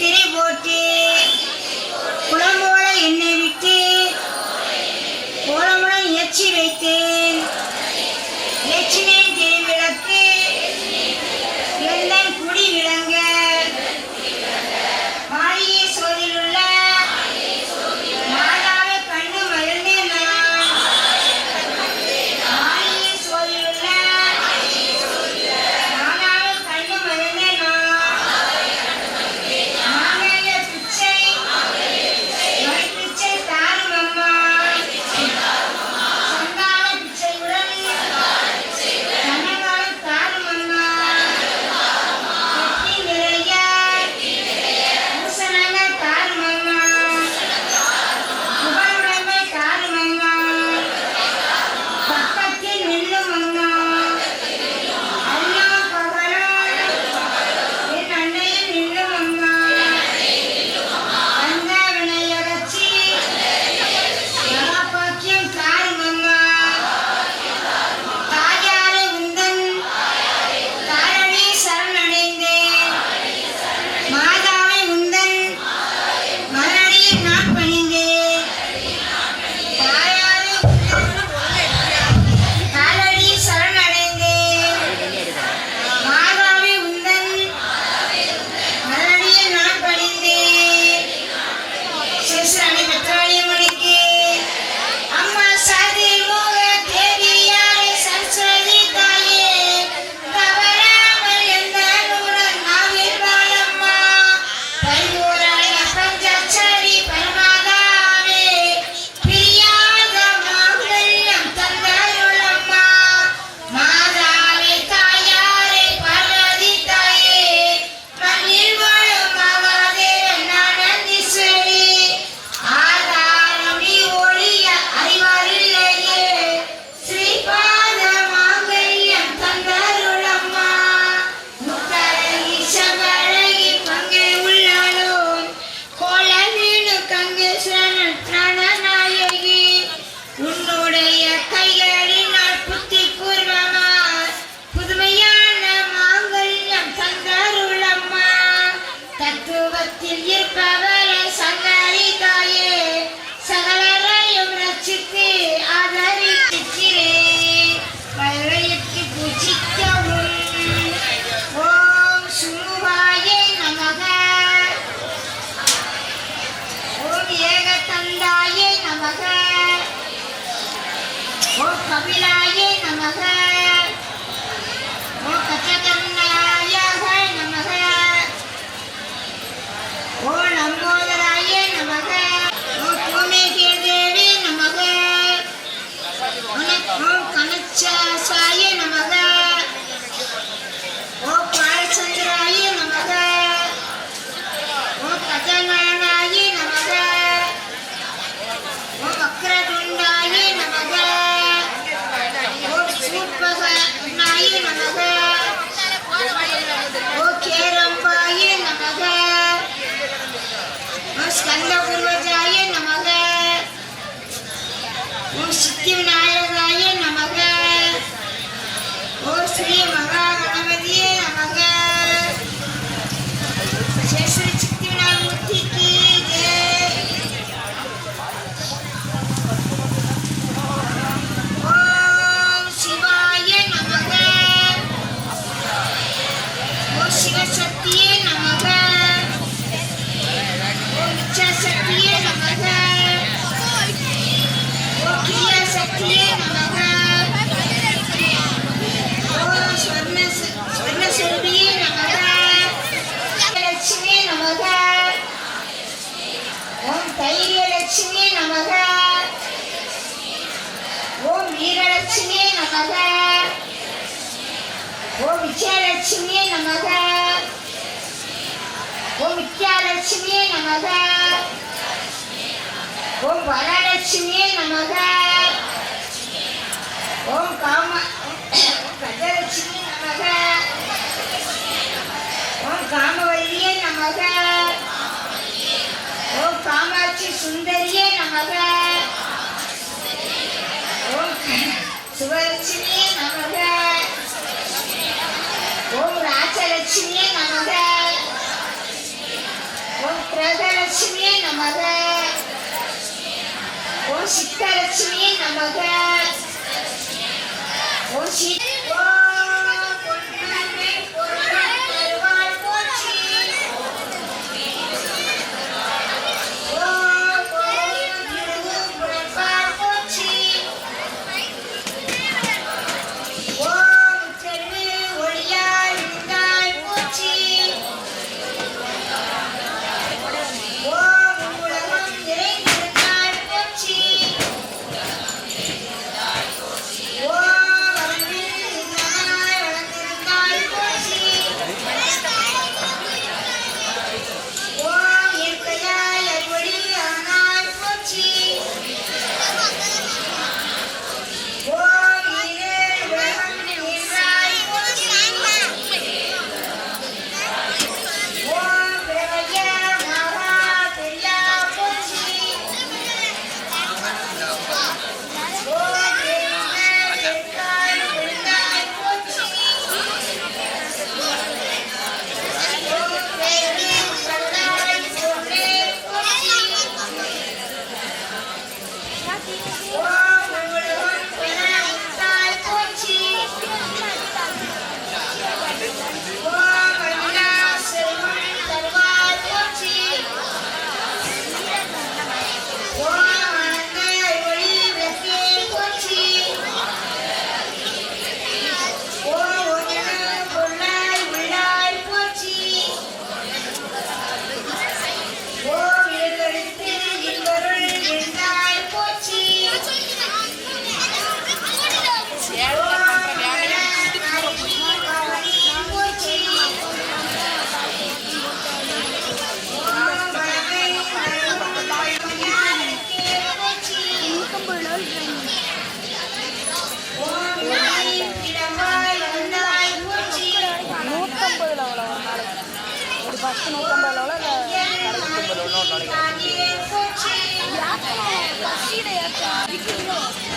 திரை போற்றி Bye. Дима. நமக. ஓம் வித்யாலட்சுமியே நமக. ஓம் வரலட்சுமியே நமக. ஓம் காம கஜலட்சுமி நமக. ஓம் காமவல்லியே நமக. ஓம் காமாட்சி சுந்தரியே நமக. ஓம் சுவலட்சுமி வரலட்சுமியே நமக ஓம் கிரகலட்சுமியே நமக ஓம் சித்தலட்சுமியே நமக ஓம் சீத 行くよ。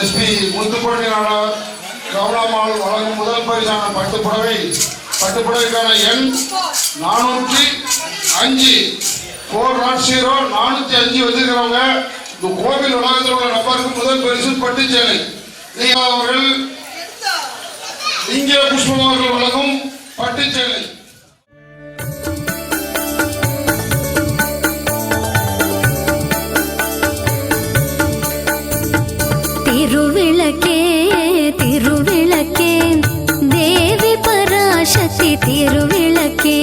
எஸ்பி முத்துப்பட்டி நாடார் கவுடாமால் வழங்கும் முதல் பரிசான பட்டுப்புடவை பட்டுப்புடவைக்கான எண் நானூற்றி அஞ்சு. ஃபோர் நாட் ஜீரோ நானூற்றி அஞ்சு வச்சிருக்கிறவங்க இந்த கோவில் வளாகத்தில் உள்ள நபருக்கு முதல் பரிசு பட்டுச்சேலை நீங்க அவர்கள் இங்கே புஷ்பம் அவர்கள் வழங்கும் பட்டுச்சேலை ತಿರುವಿಳಕೆ ತಿರುವಿಳಕೆ ದೇವಿ ಪರಾಶಕ್ತಿ ತಿರುವಿಳಕೆ